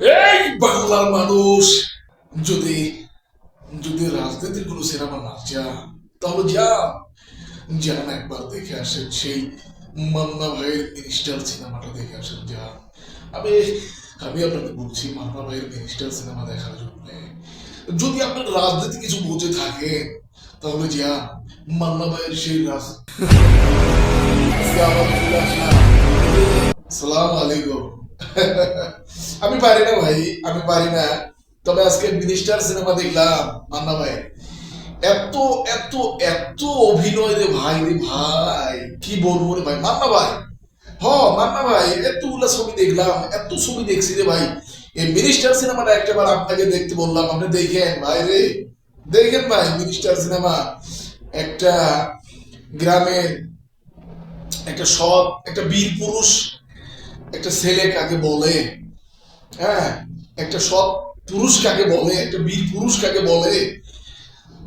এই বাংলার মানুষ, যদি যদি রাজনীতির কোনো সিনেমা না যান তাহলে যান। যান একবার দেখে আসেন সেই মান্না ভাইয়ের মিনিস্টার সিনেমাটা দেখে আসেন, যান। আমি আমি আপনাকে বলছি, মান্না ভাইয়ের মিনিস্টার সিনেমা দেখার জন্য। যদি আপনার রাজনীতি কিছু বুঝে থাকে, তাহলে যান। মান্না ভাইয়ের সেই রাজ সালাম আলাইকুম। আমি পারি না ভাই, আমি পারি না। তবে আজকে মিনিস্টার সিনেমা দেখলাম, মান্না ভাই। এত এত এত অভিনয় রে ভাই রে ভাই। কি বলব রে ভাই? মান্না ভাই। হ, মান্না ভাই, এতগুলা ছবি দেখলাম, এত ছবি দেখছি রে ভাই। এই মিনিস্টার সিনেমাটা একটাবার আপনাকে দেখতে বললাম, আপনি দেখেন ভাই রে। দেখেন ভাই মিনিস্টার সিনেমা। একটা গ্রামের একটা সৎ, একটা বীর পুরুষ একটা ছেলে কাকে বলে? হ্যাঁ একটা সৎ পুরুষ কাকে বলে? একটা বীর পুরুষ কাকে বলে?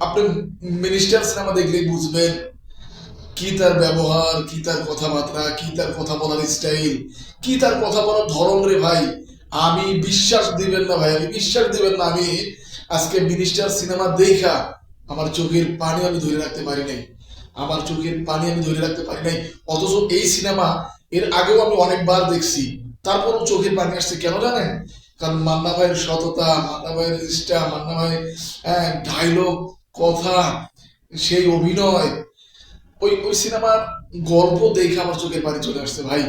আপনি মিনিস্টার সিনেমা দেখলেই বুঝবেন কি তার ব্যবহার, কি তার কথাবার্তা, কি তার কথা বলার স্টাইল কি তার কথা বলার ধরন রে ভাই। আমি বিশ্বাস দিবেন না ভাই, আমি বিশ্বাস দিবেন না। আমি আজকে মিনিস্টার সিনেমা দেখা আমার চোখের পানি আমি ধরে রাখতে পারি নাই। আমার চোখের পানি আমি ধরে রাখতে পারি নাই। অথচ এই সিনেমা, এর আগেও আমি অনেকবার দেখছি। তারপরও চোখের পানি আসছে, কেন জানেন? কারণ মান্না ভাইয়ের সততা, মান্না ভাইয়ের নিষ্ঠা মান্না ভাইয়ের ডায়লগ কথা, সেই অভিনয়, ওই ওই সিনেমার গল্প দেখে আমার চোখের পানি চলে আসছে ভাই।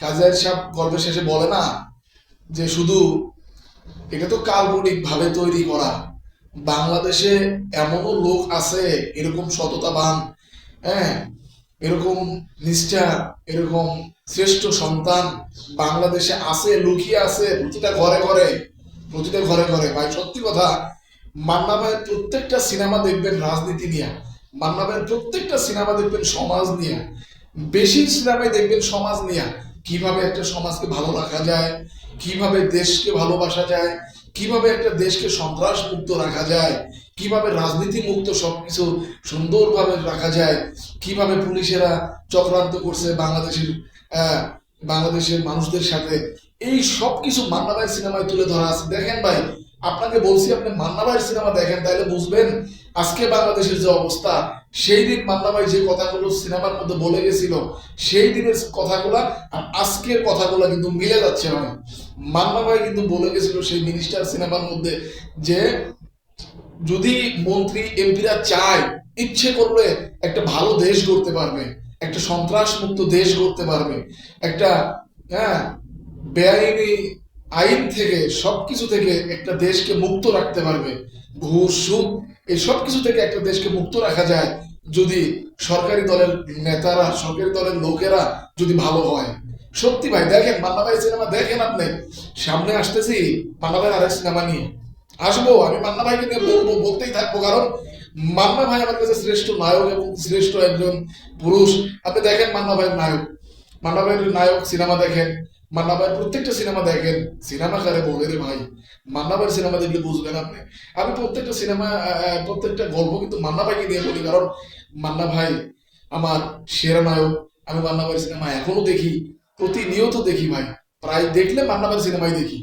কাজের সাহেব গল্পের শেষে বলে না যে শুধু এটা তো কাল্পনিক ভাবে তৈরি করা। বাংলাদেশে এমনও লোক আছে, এরকম সততাবান হ্যাঁ এরকম নিষ্ঠা, এরকম শ্রেষ্ঠ সন্তান বাংলাদেশে আছে, লুকিয়ে আছে প্রতিটা ঘরে ঘরে, প্রতিটা ঘরে ঘরে। ভাই, সত্যি কথা, মান্না ভাইয়ের প্রত্যেকটা সিনেমা দেখবেন রাজনীতি নিয়ে, মান্না ভাইয়ের প্রত্যেকটা সিনেমা দেখবেন সমাজ নিয়ে, বেশি সিনেমায় দেখবেন সমাজ নিয়ে। কীভাবে একটা সমাজকে ভালো রাখা যায়, কীভাবে দেশকে ভালোবাসা যায়, কীভাবে একটা দেশকে সন্ত্রাস মুক্ত রাখা যায় কীভাবে রাজনীতি মুক্ত সবকিছু সুন্দরভাবে রাখা যায়, কীভাবে পুলিশেরা চক্রান্ত করছে বাংলাদেশের বাংলাদেশের মানুষদের সাথে, এই সব কিছু মান্না সিনেমায় তুলে ধরা আছে। দেখেন ভাই, আপনাকে বলছি, আপনি মান্না ভাইয়ের সিনেমা দেখেন, তাহলে বুঝবেন আজকে বাংলাদেশের যে অবস্থা, সেই দিন মান্না ভাই যে কথাগুলো সিনেমার মধ্যে বলে গেছিল, সেই দিনের কথাগুলা আর আজকের কথাগুলো কিন্তু মিলে যাচ্ছে ভাই। মান্না ভাই কিন্তু বলে গেছিল সেই মিনিস্টার সিনেমার মধ্যে যে যদি মন্ত্রী, এমপিরা চায়, ইচ্ছে করলে একটা ভালো দেশ গড়তে পারবে, একটা সন্ত্রাস মুক্ত দেশ গড়তে পারবে, একটা হ্যাঁ বেআইনি আইন থেকে, সবকিছু থেকে একটা দেশকে মুক্ত রাখতে পারবে, ঘুষ, সুদ, এই সব কিছু থেকে একটা দেশকে মুক্ত রাখা যায় যদি সরকারি দলের নেতারা, সরকারি দলের লোকেরা যদি ভালো হয়। সত্যি ভাই, দেখেন মান্না ভাই সিনেমা দেখেন আপনি? সামনে আসতেছি মান্না ভাই আরেক সিনেমা নিয়ে। আসব, আমি মান্না ভাইকে নিয়ে বলব, বলতেই থাকব, কারণ মান্না ভাই আমার কাছে শ্রেষ্ঠ নায়ক এবং শ্রেষ্ঠ একজন পুরুষ। আপনি দেখেন মান্না ভাইয়ের নায়ক। মান্না ভাইয়ের নায়ক সিনেমা দেখেন মান্না ভাইয়ের প্রত্যেকটা সিনেমা দেখেন। সিনেমা কারে বলে রে ভাই? মান্না ভাইয়ের সিনেমা দেখলে বুঝবেন আপনি। আমি প্রত্যেকটা সিনেমা প্রত্যেকটা গল্প কিন্তু মান্না ভাইকে নিয়ে বলি, কারণ মান্না ভাই আমার সেরা নায়ক। আমি মান্না ভাইয়ের সিনেমা এখনও দেখি, প্রতিনিয়ত দেখি ভাই। প্রায় দেখলে মান্না ভাইয়ের সিনেমাই দেখি।